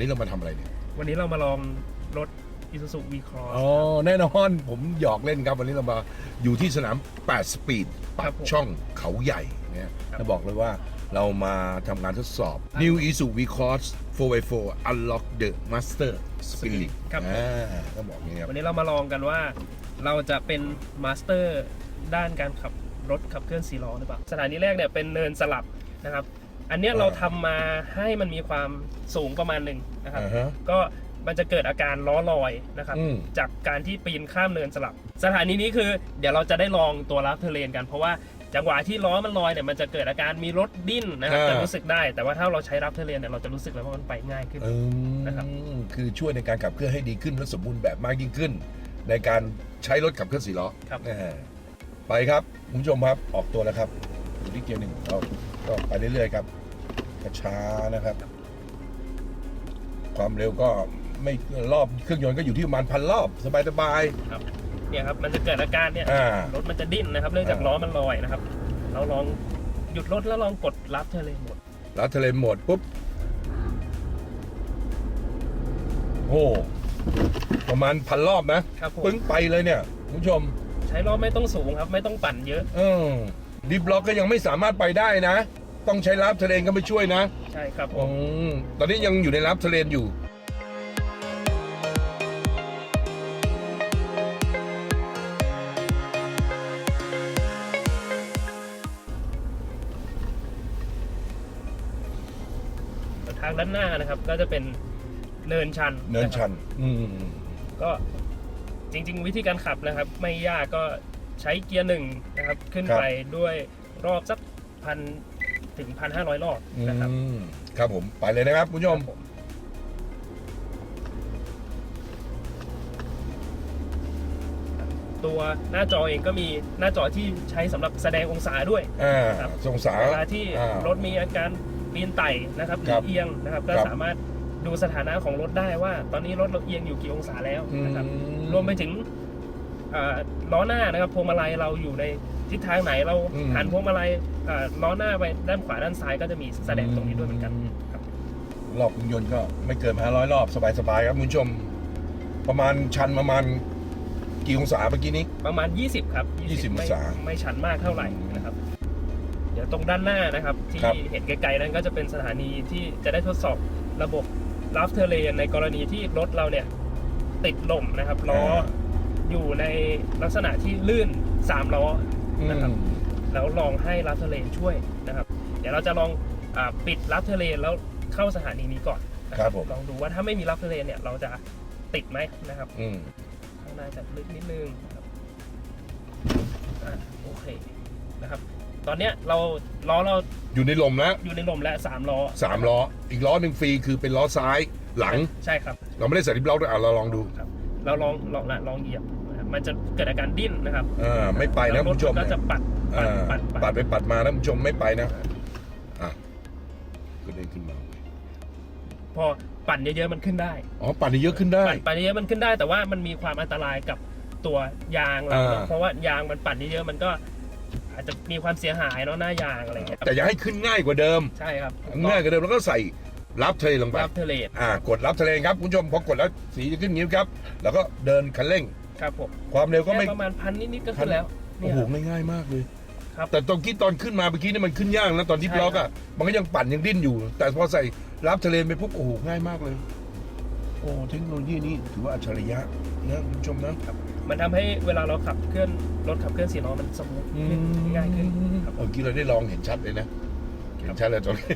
นี้เรามาทำอะไรเนี่ยวันนี้เรามาลองรถ Isuzu V-Cross อ๋อแน่นอนผมหยอกเล่นครับวันนี้เรามาอยู่ที่สนาม 8 สปีดปาครักบผมช่องเขาใหญ่เนี่ยครับ จะบอกเลยว่าเรามาทำงานทดสอบ New Isuzu V-Cross 4x4 Unlock the Master Spirit ครับอ่าต้องบอกอย่างนี้ครับ วันนี้เรามาลองกันว่าเราจะเป็นมาสเตอร์ด้านการขับรถขับเคลื่อนสี่ล้อหรือเปล่าสถานีแรกเนี่ยเป็นเนินสลับนะครับ อันเนี้ยอ่าเราทำมาให้มันมีความสูงประมาณหนึ่งนะครับ อ่าฮะ ก็มันจะเกิดอาการล้อลอยนะครับ อืม จากการที่ปีนข้ามเนินสลับ สถานีนี้คือเดี๋ยวเราจะได้ลองตัวรับเทเลนกัน เพราะว่าจังหวะที่ล้อมันลอยเนี่ยมันจะเกิดอาการมีรถดิ้นนะครับอ่า จะรู้สึกได้ แต่ว่าถ้าเราใช้รับเทเลนเนี่ยเราจะรู้สึกเลยว่ามันไปง่ายขึ้น อืมนะครับ คือช่วยในการขับเคลื่อนให้ดีขึ้นและสมบูรณ์แบบมากยิ่งขึ้น ในการใช้รถขับเคลื่อนสี่ล้อครับ อ่าไปครับคุณผู้ชมครับออกตัวแล้วครับ อยู่ที่เกียร์หนึ่งเราก็ไปเรื่อยๆครับช้าๆนะครับ ความเร็วก็ไม่รอบเครื่องยนต์ก็อยู่ที่ประมาณพันรอบสบายครับเนี่ยครับมันจะเกิดอาการเนี่ยอ่ารถมันจะดิ้นนะครับ เนื่องจากอ่าล้อมันลอยนะครับ เราลองหยุดรถแล้วลองกดรับเทเลนหมดๆแล้วทะเลหมดปุ๊บโอ้ประมาณพันรอบนะครับผมปึ้งไปเลยเนี่ยคุณผู้ชม ใช้ล้อไม่ต้องสูงครับ ไม่ต้องปั่นเยอะ เออ ดิฟล็อกก็ยังไม่สามารถไปได้นะ ต้องใช้รับทะเลนก็ไปช่วยนะใช่ครับผอืมมตอนนี้ยังอยู่ในรับทะเลนอยู่ทางด้านหน้านะครับ ก็จะเป็นเนินชันเนินชัน อืม ก็จริง ๆ วิธีการขับนะครับ ไม่ยากก็ ใช้เกียร์หนึ่งนะครับขึ้นครับไปด้วยรอบสักพันถึงพันห้าร้อยรอบอืนะครับมครับผมไปเลยนะครับคุณผู้ชมผมตัวหน้าจอเองก็มีหน้าจอที่ใช้สำหรับแสดงองศาด้วยอ่าครับสงสารเวลาที่อ่ารถมีอาการปีนไต่นะครับหรืครัอบเอียงนะครับ ก็ครับสามารถดูสถานะของรถได้ว่า ตอนนี้รถเราเอียงอยู่กี่องศาแล้วนะครับอืมรวมไปถึงอ่า ล้อหน้านะครับพวงมาลัยเราอยู่ในทิศทางไหนเราอืมหันพวงมาลัยอ่าล้อหน้าไปด้านขวาด้านซ้ายก็จะมีแสดงตรงนี้ด้วยเหมือนกันครับรอบเครื่องยนต์ก็ไม่เกินห้าร้อยรอบสบายๆครับคุณผู้ชม ประมาณชันประมาณกี่องศาเมื่อกี้นี้ ประมาณ 20 ครับ 20ไม่องศาไม่ชันมากเท่าไหร่นะครับ เดี๋ยวตรงด้านหน้านะครับ ที่ครับเห็นไกลๆนั้นก็จะเป็นสถานีที่จะได้ทดสอบระบบรับเทเลนในกรณีที่รถเราเนี่ย ติดลมนะครับล้อ อยู่ในลักษณะที่ลื่นสามล้อนะครับอืมแล้วลองให้รับเทเลนช่วยนะครับ เดี๋ยวเราจะลองอาปิดรับเทเลนแล้วเข้าสถานีนี้ก่อนนะครับผมลองดูว่าถ้าไม่มีรับเทเลนเนี่ยเราจะติดไหมนะครับอืมข้างหน้าจะลึกนิดนึงนะครับอะโอเคนะครับ ตอนเนี้ยเราล้อเราอยู่ในลมนะอยู่ในลมและสามล้อสามล้อ อีกล้อหนึ่งฟรีคือเป็นล้อซ้ายหลังใช่ครับ เราไม่ได้ใส่ดิฟล็อกด้วยอะเราลองดูครับเราลองลองละลองเหยียบนะครับ มันจะเกิดอาการดิ้นนะครับอ่าไม่ไปนะแล้วคุณผู้ชมรถก็จะปัดปัดอ่าปัดปัดไปปัดมานะคุณผู้ชมไม่ไปนะอะก็เด้งขึ้นมาพอปั่นเยอะๆมันขึ้นได้อ๋อปัดได้เยอะขึ้นได้ปั่นปั่นเยอะๆมันขึ้นได้ แต่ว่ามันมีความอันตรายกับตัวยางเราอ่าเพราะว่ายางมันปั่นเยอะๆมันก็อาจจะมีความเสียหายเนาะหน้ายางอะไรเงี้ยแต่อย่าให้ขึ้นง่ายกว่าเดิมใช่ครับง่ายกว่าเดิมแล้วก็ใส่รับทะเลลงไปรับเทเลนอ่ากดรับทะเลครับคุณผู้ชมพอกดแล้วสีจะขึ้นนิ้วครับ แล้วก็เดินคันเร่ง ครับผมความเร็วก็ไม่แค่ประมาณพันนิดๆก็ขึ้นแล้วโอ้โหง่ายๆมากเลยครับแต่ตอนกี้ตอนขึ้นมาเมื่อกี้นี่มันขึ้นยากนะตอนที่ใช่บล็อกอะมันก็ยังปั่นยังดิ้นอยู่ แต่พอใส่รับทะเลไปปุ๊บโอ้โหง่ายมากเลย โอ้เทคโนโลยีนี้ถือว่าอัจฉริยะนะคุณผู้ชมนะมันทำให้เวลาเราขับเคลื่อนรถขับเคลื่อนสี่ล้อมันสมูทขึ้นง่ายขึ้นครับ เมื่อกี้เราได้ลองเห็นชัดเลยนะเห็นชัดเลยตอนนี้